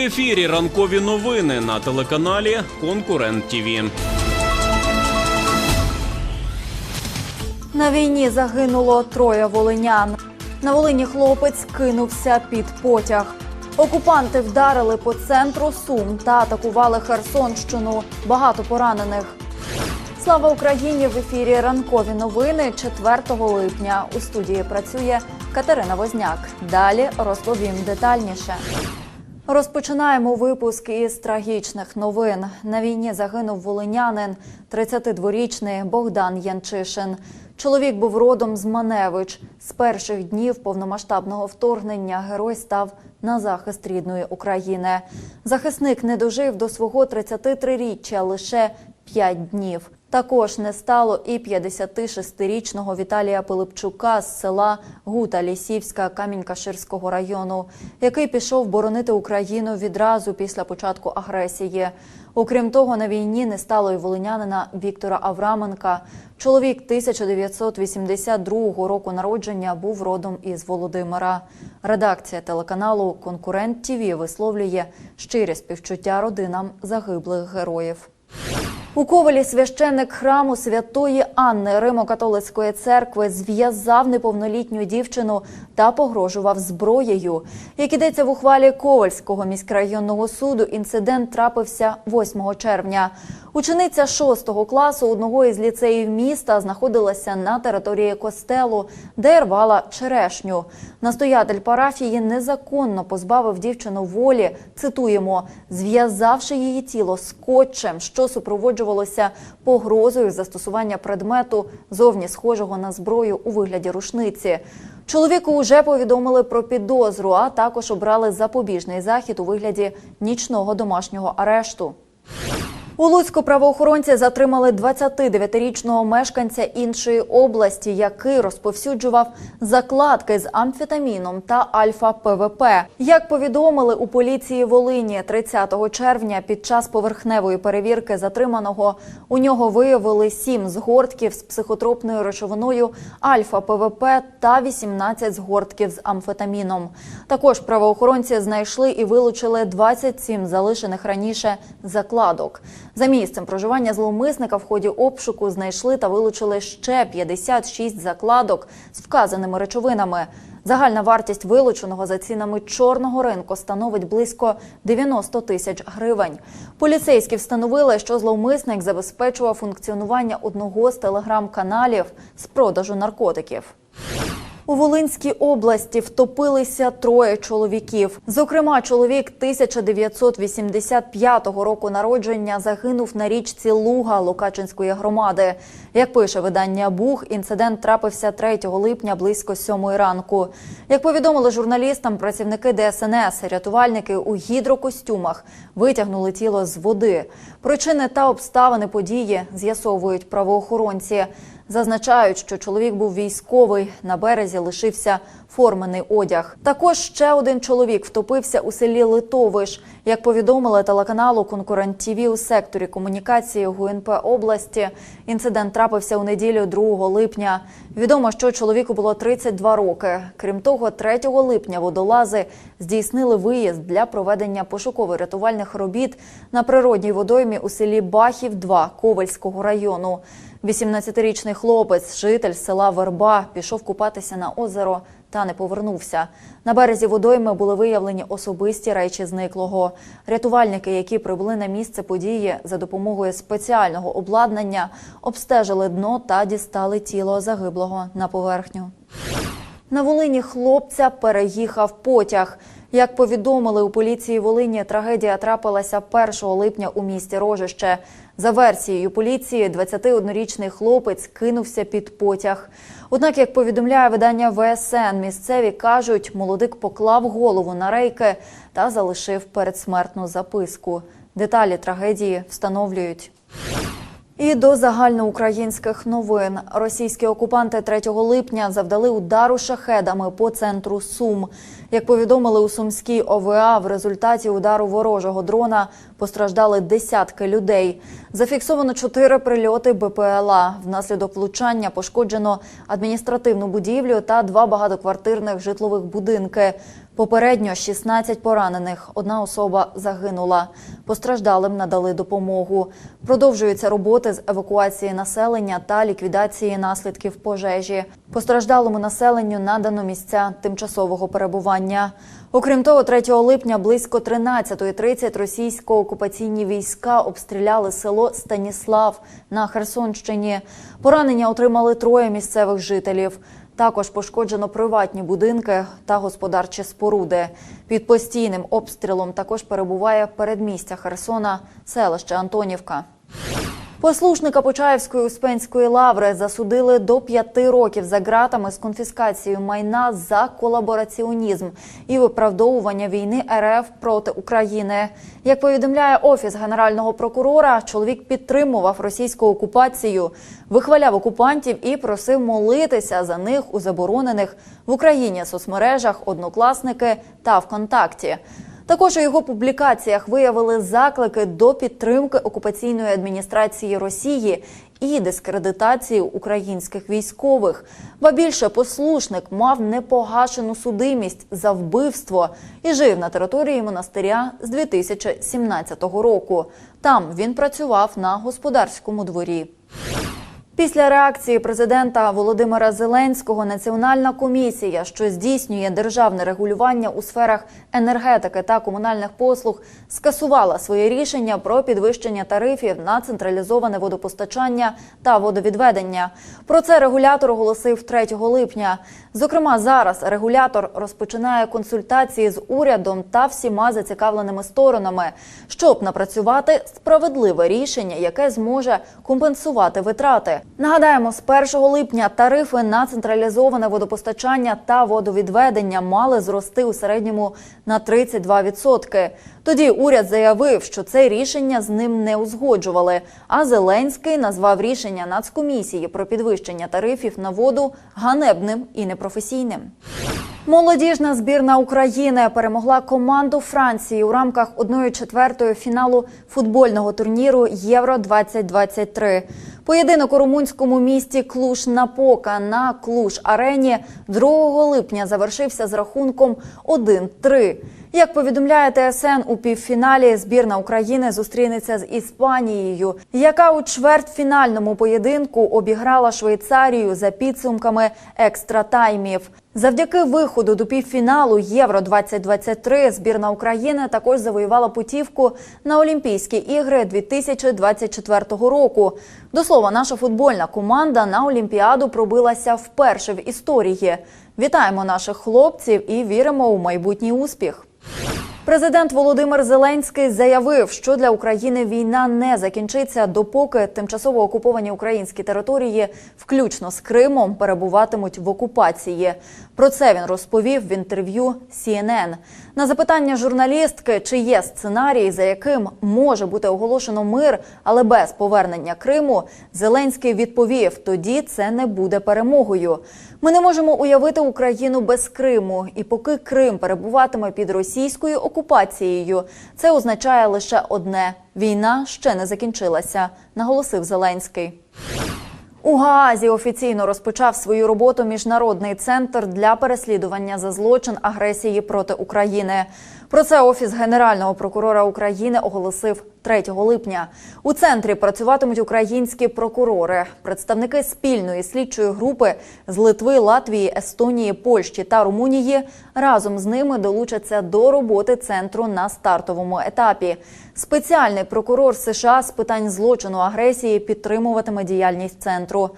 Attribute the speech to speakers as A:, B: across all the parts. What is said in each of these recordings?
A: Ефірі ранкові новини на телеканалі Конкурент ТІВІ.
B: На війні загинуло троє волинян. На Волині хлопець кинувся під потяг. Окупанти вдарили по центру Сум та атакували Херсонщину. Багато поранених. Слава Україні! В ефірі ранкові новини 4 липня. У студії працює Катерина Возняк. Далі розповім детальніше. Розпочинаємо випуск із трагічних новин. На війні загинув волинянин, 32-річний Богдан Янчишин. Чоловік був родом з Маневич. З перших днів повномасштабного вторгнення герой став на захист рідної України. Захисник не дожив до свого 33-річчя лише 5 днів. Також не стало і 56-річного Віталія Пилипчука з села Гута Лісівська Камінь-Каширського району, який пішов боронити Україну відразу після початку агресії. Окрім того, на війні не стало й волинянина Віктора Авраменка. Чоловік 1982 року народження був родом із Володимира. Редакція телеканалу Конкурент ТІВІ висловлює щирі співчуття родинам загиблих героїв. У Ковалі священник храму святої Анни Римо-католицької церкви зв'язав неповнолітню дівчину та погрожував зброєю. Як ідеться в ухвалі Ковальського міськрайонного суду, інцидент трапився 8 червня. Учениця 6 класу одного із ліцеїв міста знаходилася на території костелу, де рвала черешню. Настоятель парафії незаконно позбавив дівчину волі. Цитуємо, зв'язавши її тіло скотчем, що супроводжувалося погрозою застосування предмету зовні схожого на зброю у вигляді рушниці. Чоловіку вже повідомили про підозру, а також обрали запобіжний захід у вигляді нічного домашнього арешту. У Луцьку правоохоронці затримали 29-річного мешканця іншої області, який розповсюджував закладки з амфетаміном та альфа-ПВП. Як повідомили у поліції Волині 30 червня під час поверхневої перевірки затриманого, у нього виявили 7 згортків з психотропною речовиною альфа-ПВП та 18 згортків з амфетаміном. Також правоохоронці знайшли і вилучили 27 залишених раніше закладок. За місцем проживання зловмисника в ході обшуку знайшли та вилучили ще 56 закладок з вказаними речовинами. Загальна вартість вилученого за цінами чорного ринку становить близько 90 тисяч гривень. Поліцейські встановили, що зловмисник забезпечував функціонування одного з телеграм-каналів з продажу наркотиків. У Волинській області втопилися троє чоловіків. Зокрема, чоловік 1985 року народження загинув на річці Луга Лукачинської громади. Як пише видання Буг, інцидент трапився 3 липня близько 7 ранку. Як повідомили журналістам, працівники ДСНС, рятувальники у гідрокостюмах витягнули тіло з води. Причини та обставини події з'ясовують правоохоронці. Зазначають, що чоловік був військовий. На березі лишився формений одяг. Також ще один чоловік втопився у селі Литовиш. Як повідомили телеканалу Конкурент ТІВІ у секторі комунікації ГУНП області. Інцидент трапився у неділю 2 липня. Відомо, що чоловіку було 32 роки. Крім того, 3 липня водолази здійснили виїзд для проведення пошуково-рятувальних робіт на природній водоймі у селі Бахів 2 Ковальського району. 18-річний хлопець, житель села Верба, пішов купатися на озеро та не повернувся. На березі водойми були виявлені особисті речі зниклого. Рятувальники, які прибули на місце події за допомогою спеціального обладнання, обстежили дно та дістали тіло загиблого на поверхню. На Волині хлопця переїхав потяг. Як повідомили у поліції Волині, трагедія трапилася 1 липня у місті Рожище. За версією поліції, 21-річний хлопець кинувся під потяг. Однак, як повідомляє видання ВСН, місцеві кажуть, молодик поклав голову на рейки та залишив передсмертну записку. Деталі трагедії встановлюють. І до загальноукраїнських новин російські окупанти 3 липня завдали удару шахедами по центру Сум. Як повідомили у Сумській ОВА, в результаті удару ворожого дрона постраждали десятки людей. Зафіксовано чотири прильоти БПЛА. Внаслідок влучання пошкоджено адміністративну будівлю та два багатоквартирних житлових будинки. Попередньо 16 поранених. Одна особа загинула. Постраждалим надали допомогу. Продовжуються роботи з евакуації населення та ліквідації наслідків пожежі. Постраждалому населенню надано місця тимчасового перебування. Окрім того, 3 липня близько 13.30 російсько-окупаційні війська обстріляли село Станіслав на Херсонщині. Поранення отримали троє місцевих жителів. Також пошкоджено приватні будинки та господарчі споруди. Під постійним обстрілом також перебуває передмістя Херсона, селище Антонівка. Послушника Почаївської Успенської лаври засудили до п'яти років за ґратами з конфіскацією майна за колабораціонізм і виправдовування війни РФ проти України. Як повідомляє офіс генерального прокурора, чоловік підтримував російську окупацію, вихваляв окупантів і просив молитися за них у заборонених в Україні соцмережах Однокласники та ВКонтакті. Також у його публікаціях виявили заклики до підтримки окупаційної адміністрації Росії і дискредитації українських військових. Ба більше послушник мав непогашену судимість за вбивство і жив на території монастиря з 2017 року. Там він працював на господарському дворі. Після реакції президента Володимира Зеленського Національна комісія, що здійснює державне регулювання у сферах енергетики та комунальних послуг, скасувала своє рішення про підвищення тарифів на централізоване водопостачання та водовідведення. Про це регулятор оголосив 3 липня. Зокрема, зараз регулятор розпочинає консультації з урядом та всіма зацікавленими сторонами, щоб напрацювати справедливе рішення, яке зможе компенсувати витрати. Нагадаємо, з 1 липня тарифи на централізоване водопостачання та водовідведення мали зрости у середньому на 32%. Тоді уряд заявив, що це рішення з ним не узгоджували. А Зеленський назвав рішення Нацкомісії про підвищення тарифів на воду ганебним і непрофесійним. Молодіжна збірна України перемогла команду Франції у рамках 1-4 фіналу футбольного турніру Євро 2023 Поєдинок у румунському місті Клуш Напока на Клуш Арені 2 липня завершився з рахунком 1-3. Як повідомляє ТСН у півфіналі, збірна України зустрінеться з Іспанією, яка у чвертьфінальному поєдинку обіграла Швейцарію за підсумками екстратаймів. Завдяки виходу до півфіналу Євро 2023 збірна України також завоювала путівку на Олімпійські ігри 2024 року. До слова, наша футбольна команда на Олімпіаду пробилася вперше в історії. Вітаємо наших хлопців і віримо у майбутній успіх. Президент Володимир Зеленський заявив, що для України війна не закінчиться, допоки тимчасово окуповані українські території, включно з Кримом, перебуватимуть в окупації. Про це він розповів в інтерв'ю CNN. На запитання журналістки, чи є сценарій, за яким може бути оголошено мир, але без повернення Криму, Зеленський відповів: тоді це не буде перемогою. Ми не можемо уявити Україну без Криму, і поки Крим перебуватиме під російською окупацією, це означає лише одне: війна ще не закінчилася, наголосив Зеленський. У Гаазі офіційно розпочав свою роботу міжнародний центр для переслідування за злочин агресії проти України. Про це офіс генерального прокурора України оголосив 3 липня. У центрі працюватимуть українські прокурори, представники спільної слідчої групи з Литви, Латвії, Естонії, Польщі та Румунії. Разом з ними долучаться до роботи центру на стартовому етапі. Спеціальний прокурор США з питань злочину агресії підтримуватиме діяльність центру.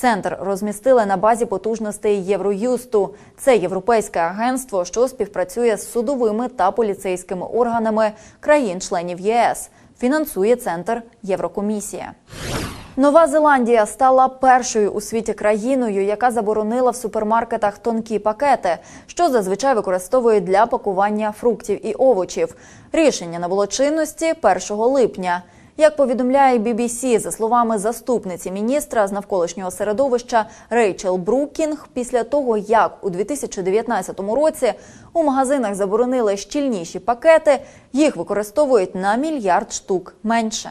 B: Центр розмістили на базі потужностей Євроюсту. Це європейське агентство, що співпрацює з судовими та поліцейськими органами країн-членів ЄС. Фінансує центр Єврокомісія. Нова Зеландія стала першою у світі країною, яка заборонила в супермаркетах тонкі пакети, що зазвичай використовують для пакування фруктів і овочів. Рішення набуло чинності 1 липня. Як повідомляє BBC, за словами заступниці міністра з навколишнього середовища Рейчел Брукінг, після того як у 2019 році у магазинах заборонили щільніші пакети, їх використовують на мільярд штук менше.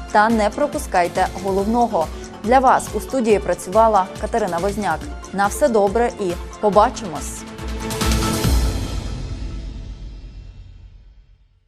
B: та не пропускайте головного. Для вас у студії працювала Катерина Возняк. На все добре і побачимось.